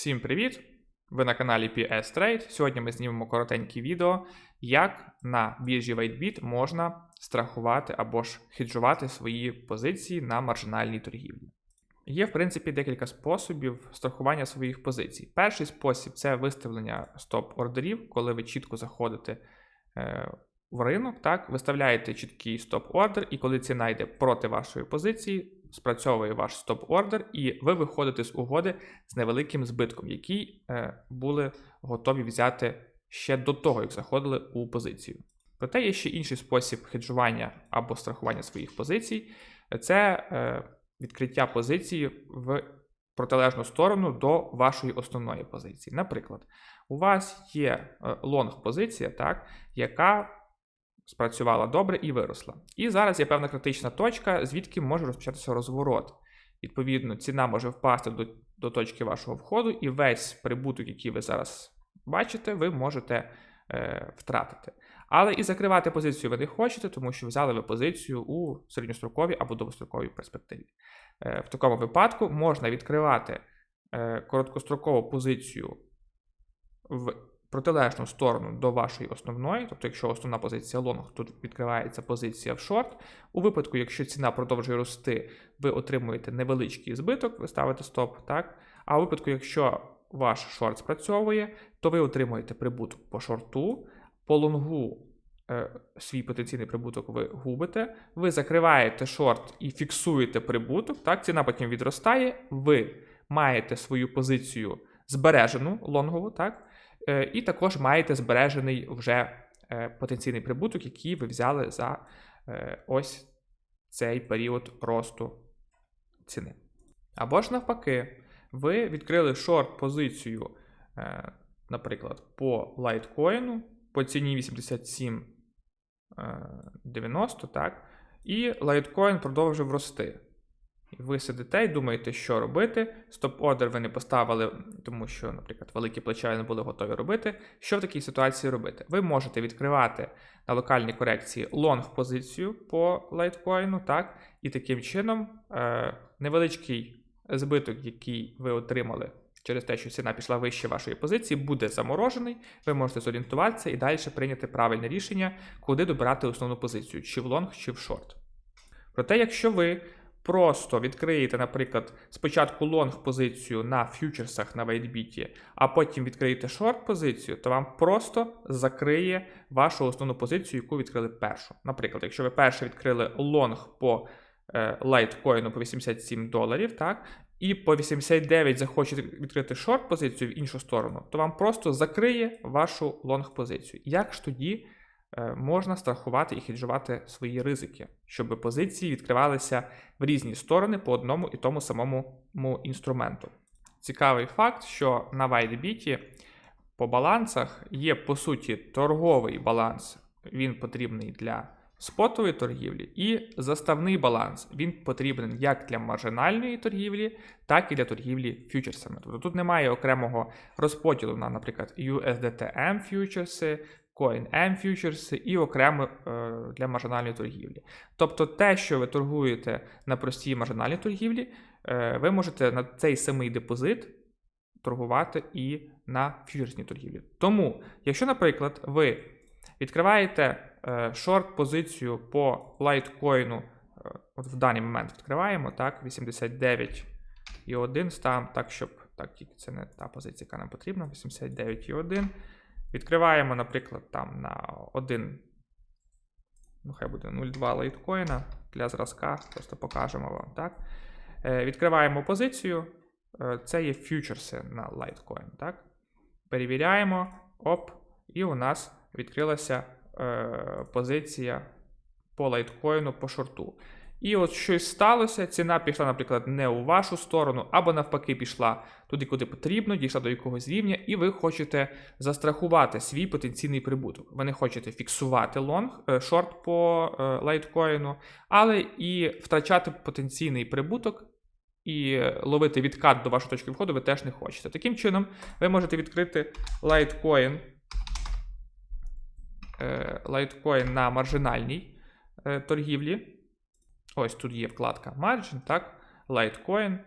Всім привіт! Ви на каналі PS Trade. Сьогодні ми знімемо коротеньке відео, як на біржі WhiteBit можна страхувати або ж хеджувати свої позиції на маржинальній торгівлі. Є, в принципі, декілька способів страхування своїх позицій. Перший спосіб це виставлення стоп-ордерів, коли ви чітко заходите е, в ринок, так, виставляєте чіткий стоп-ордер, і коли ціна йде проти вашої позиції, спрацьовує ваш стоп-ордер, і ви виходите з угоди з невеликим збитком, який е, були готові взяти ще до того, як заходили у позицію. Проте є ще інший спосіб хеджування або страхування своїх позицій це е, відкриття позиції в протилежну сторону до вашої основної позиції. Наприклад, у вас є е, лонг-позиція, так, яка спрацювала добре і виросла. І зараз є певна критична точка, звідки може розпочатися розворот. Відповідно, ціна може впасти до, до точки вашого входу, і весь прибуток, який ви зараз бачите, ви можете е, втратити. Але і закривати позицію ви не хочете, тому що взяли ви позицію у середньостроковій або довгостроковій перспективі. Е, в такому випадку можна відкривати е, короткострокову позицію в протилежну сторону до вашої основної, тобто, якщо основна позиція лонг, тут відкривається позиція в шорт. У випадку, якщо ціна продовжує рости, ви отримуєте невеличкий збиток, ви ставите стоп, так? А у випадку, якщо ваш шорт спрацьовує, то ви отримуєте прибуток по шорту, по лонгу. е, Свій потенційний прибуток ви губите, ви закриваєте шорт і фіксуєте прибуток. Так, ціна потім відростає, ви маєте свою позицію збережену лонгову, так, і також маєте збережений вже е, потенційний прибуток, який ви взяли за е, ось цей період росту ціни. Або ж навпаки, ви відкрили шорт-позицію, наприклад, по лайткоїну по ціні 87,90, так, і лайткоін продовжив рости. Ви сидите і думаєте, що робити. Стоп-ордер ви не поставили, тому що, наприклад, великі плеча не були готові робити. Що в такій ситуації робити? Ви можете відкривати на локальній корекції лонг позицію по лайткоїну, так, і таким чином е- невеличкий збиток, який ви отримали через те, що ціна пішла вище вашої позиції, буде заморожений. Ви можете зорієнтуватися і далі прийняти правильне рішення, куди добирати основну позицію, чи в лонг, чи в шорт. Проте, якщо ви просто відкриєте, наприклад, спочатку лонг позицію на фьючерсах на вейтбіті, а потім відкриєте шорт позицію, то вам просто закриє вашу основну позицію, яку відкрили першу. Наприклад, якщо ви перше відкрили лонг по е, лайткоїну по 87 доларів, так, і по 89 захочете відкрити шорт позицію в іншу сторону, то вам просто закриє вашу лонг позицію. Як ж тоді? Е, можна страхувати і хеджувати свої ризики, щоб позиції відкривалися в різні сторони по одному і тому самому інструменту. Цікавий факт, що на WhiteBit по балансах є по суті торговий баланс, він потрібний для спотової торгівлі, і заставний баланс. Він потрібен як для маржинальної торгівлі, так і для торгівлі фьючерсами. Тобто тут немає окремого розподілу на, наприклад, USDTM фьючерси, CoinM фьючерси і окремо е, для маржинальної торгівлі. Тобто те, що ви торгуєте на простій маржинальній торгівлі, е, ви можете на цей самий депозит торгувати і на фьючерсній торгівлі. Тому, якщо, наприклад, ви відкриваєте е, шорт-позицію по лайткоїну, от в даний момент відкриваємо, так, 89,1 ставимо так, щоб так, тільки це не та позиція, яка нам потрібна, 89,1. Відкриваємо, наприклад, там на 1, ну хай буде 0,2 лайткоїна для зразка, просто покажемо вам. так. Е, Відкриваємо позицію. Е, це є фьючерси на лайткоін. так. Перевіряємо, оп, і у нас відкрилася е, позиція по лайткоїну по шорту. І от щось сталося, ціна пішла, наприклад, не у вашу сторону, або навпаки, пішла туди, куди потрібно, дійшла до якогось рівня, і ви хочете застрахувати свій потенційний прибуток. Ви не хочете фіксувати лонг, е, шорт по е, лайткоїну, але і втрачати потенційний прибуток. І ловити відкат до вашої точки входу ви теж не хочете. Таким чином, ви можете відкрити лайткоін лайткоін на маржинальній е, торгівлі. Ось тут є вкладка Margin, так, Litecoin,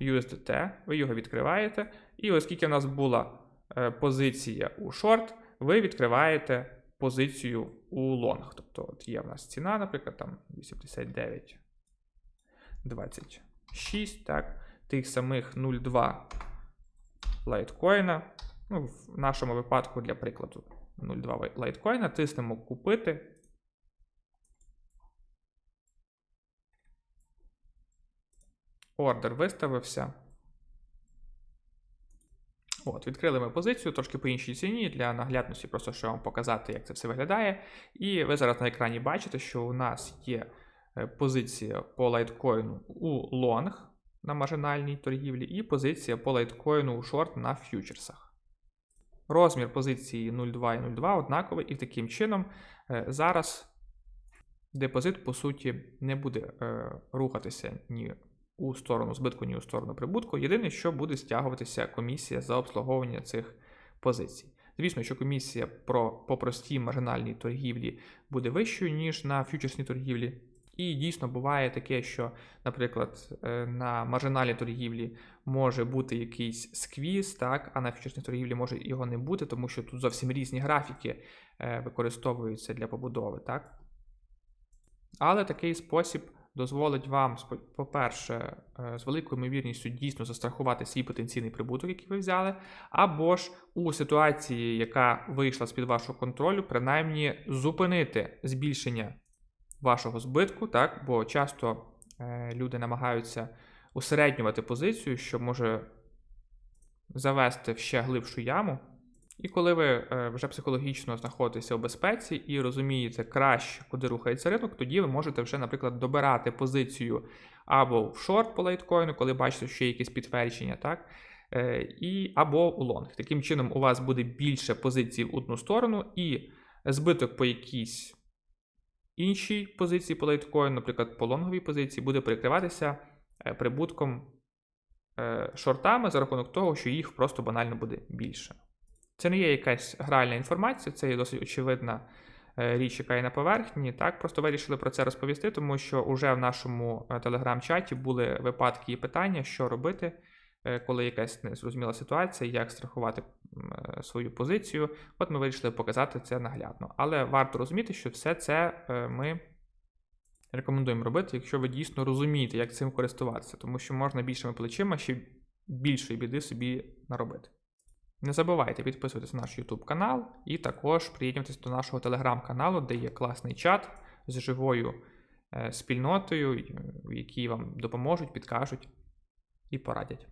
USDT, ви його відкриваєте І оскільки в нас була е, позиція у шорт, ви відкриваєте позицію у лонг. Тобто от є в нас ціна, наприклад, там 89, 26, так, тих самих 0,2 лайткоїна. Ну, в нашому випадку, для прикладу, 0,2 лайткоїна, тиснемо купити. Ордер виставився. От, відкрили ми позицію трошки по іншій ціні для наглядності, просто щоб вам показати, як це все виглядає. І ви зараз на екрані бачите, що у нас є е, позиція по лайткоїну у лонг на маржинальній торгівлі, і позиція по лайткоїну у шорт на ф'ючерсах. Розмір позиції 0,2 і 0,2 однаковий, і таким чином е, зараз депозит, по суті, не буде е, рухатися ні у сторону збитку, ні у сторону прибутку. Єдине, що буде стягуватися комісія за обслуговування цих позицій. Звісно, що комісія про, по простій маржинальній торгівлі буде вищою, ніж на фьючерсній торгівлі. І дійсно буває таке, що, наприклад, е, на маржинальній торгівлі може бути якийсь сквіз, так, а на фьючерсній торгівлі може його не бути, тому що тут зовсім різні графіки е, використовуються для побудови. так. Але такий спосіб дозволить вам, по-перше, е, з великою ймовірністю дійсно застрахувати свій потенційний прибуток, який ви взяли, або ж у ситуації, яка вийшла з-під вашого контролю, принаймні зупинити збільшення вашого збитку, так, бо часто е, люди намагаються усереднювати позицію, що може завести в ще глибшу яму. І коли ви е, вже психологічно знаходитеся у безпеці і розумієте краще, куди рухається ринок, тоді ви можете вже, наприклад, добирати позицію або в шорт по лайткоїну, коли бачите, що є якісь підтвердження, так? Е, І, або у лонг. Таким чином, у вас буде більше позицій в одну сторону, і збиток по якійсь іншій позиції по лайткоїну, наприклад, по лонговій позиції, буде перекриватися е, прибутком шортами за рахунок того, що їх просто банально буде більше. Це не є якась гральна інформація, це є досить очевидна е, річ, яка є на поверхні. Так, просто вирішили про це розповісти, тому що вже в нашому е, телеграм-чаті були випадки і питання, що робити, е, коли якась незрозуміла ситуація, як страхувати свою позицію. От ми вирішили показати це наглядно. Але варто розуміти, що все це ми рекомендуємо робити, якщо ви дійсно розумієте, як цим користуватися, тому що можна більшими плечима ще більшої біди собі наробити. Не забувайте підписуватися на наш YouTube канал і також приєднуйтесь до нашого телеграм-каналу, де є класний чат з живою е, спільнотою, які вам допоможуть, підкажуть і порадять.